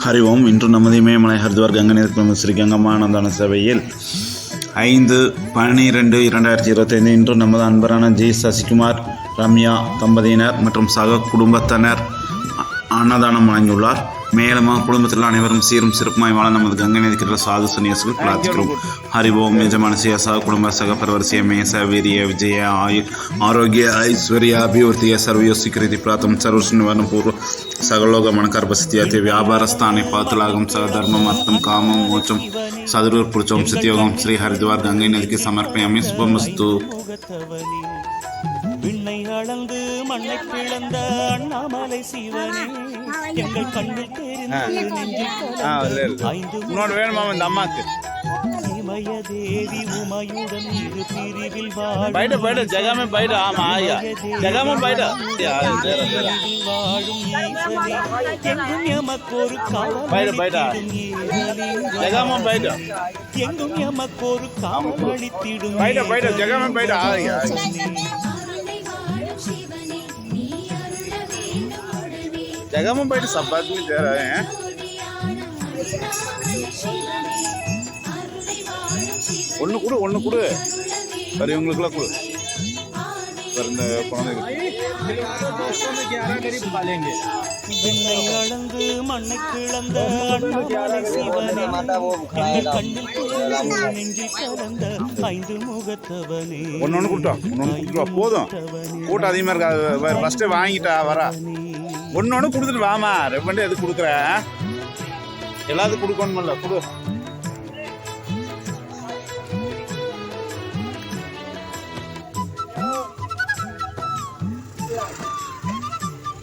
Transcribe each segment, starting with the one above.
ஹரி ஓம். இன்று நமது இமயமலை ஹரித்வார் கங்கநேர் ஸ்ரீ கங்கமானந்தான சபையில் ஐந்து பன்னிரெண்டு இரண்டாயிரத்தி இருபத்தைந்து இன்று நமது அன்பரான ஜி சசிகுமார் ரம்யா தம்பதியினர் மற்றும் சக குடும்பத்தினர் அன்னதானம் வழங்கியுள்ளார். மேலமாக குடும்பத்தில் அனைவரும் சீரும் சிறப்புமாய் வாழ நமது கங்கை நதிக்கிற சாது சன்னியாசிகள் பிரார்த்திக்கிறோம். ஹரிவோம் நிஜமனசிய சக குடும்ப சகபரவரிசிய மேச வீரிய விஜய ஆயுள் ஆரோக்கிய ஐஸ்வர்ய அபிவிருத்திய சர்வயோசிக்கிருதி பிராத்தம் சர்வஸ்வர்ண பூர்வ சகலோக மனக்கர்பசித்தியாத்தி வியாபாரஸ்தானை பாத்துலாகும் சக தர்மம் அர்த்தம் காமம் மோச்சம் சதுரூர் புருச்சம் சித்தியோகம் ஸ்ரீ ஹரித்வார் கங்கை நதிக்கு சமர்ப்பயாமி சுபமஸ்து. விண்ணை அளந்து மண்ணை பிளந்த அண்ணாமலை சிவனே எங்கள் கண்ணில் தெரிந்து ஐந்து வேணுமா இந்த அம்மாக்கு? இமய தேவி உமையுடன் இரு பிரிவில் బయట బయట జగమే బయట ఆమె ఆయా జగమే బయట வாழும் ஈசனே எங்கும் எமக்கொரு காவல் బయట బయట జగమే బయట எங்கும் எமக்கொரு காவல் அளித்திடும் బయట బయట జగమే బయట ఆయా உடனே జగమే బయట సబ్బాత్మి சிவனே அருளை வாழும் சிவனே ஒன்று கொடு ஒன்று கொடு சரி இவங்களுக்குலாம் கொடு வேறு இந்த குழந்தைங்க விண்ணை அளந்து மண்ணை கிளந்த அண்ணாமலை சிவனே எங்கள் கண்ணில் தெரிந்து நெஞ்சில் கலந்த ஐந்து முகத்தவனே ஒன்று ஒன்று கொடுத்தோம் ஒன்று ஒன்று கொடுத்துருவா போதும் கூட்டம் அதிகமாக இருக்கா ஃபஸ்ட்டு வாங்கிட்டா வரா ஒன்று ஒன்று கொடுத்துட்டு வாமா. ரெவண்டு எது கொடுக்குற? எல்லாத்துக்கும் கொடுக்கணுமில்ல கொடு.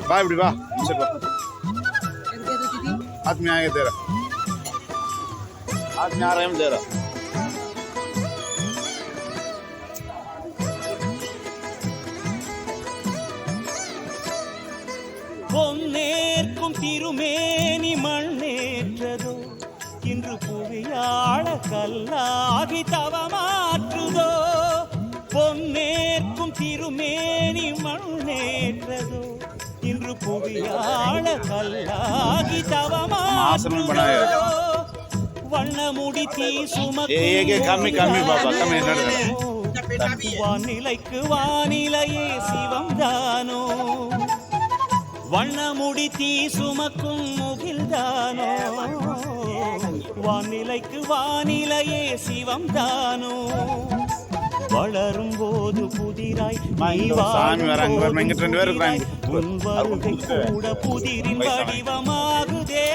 வா இப்படி வா சரி வா. ஆத்மீயாக தேர ஆத்மீயாராயம் தேர திருமேனி மண்ணேற்றதோ இன்று புவியாள கல்லாகி தவமாற்றுதோ பொன்னேற்கும் திருமேனி மண்ணேற்றதோ இன்று புவியாள கல்லாகி? தவமாற்றுதோ வண்ணமுடி தீ என்னடா? வானிலைக்கு வானிலையே சிவம் தானோ வண்ணமுடி தீ சுமக்கும் முகில்தானோ? வானிலைக்கு வானிலையே சிவம் தானோ வளரும் போது புதிராய் கூட புதிரின் வடிவமாகுதே.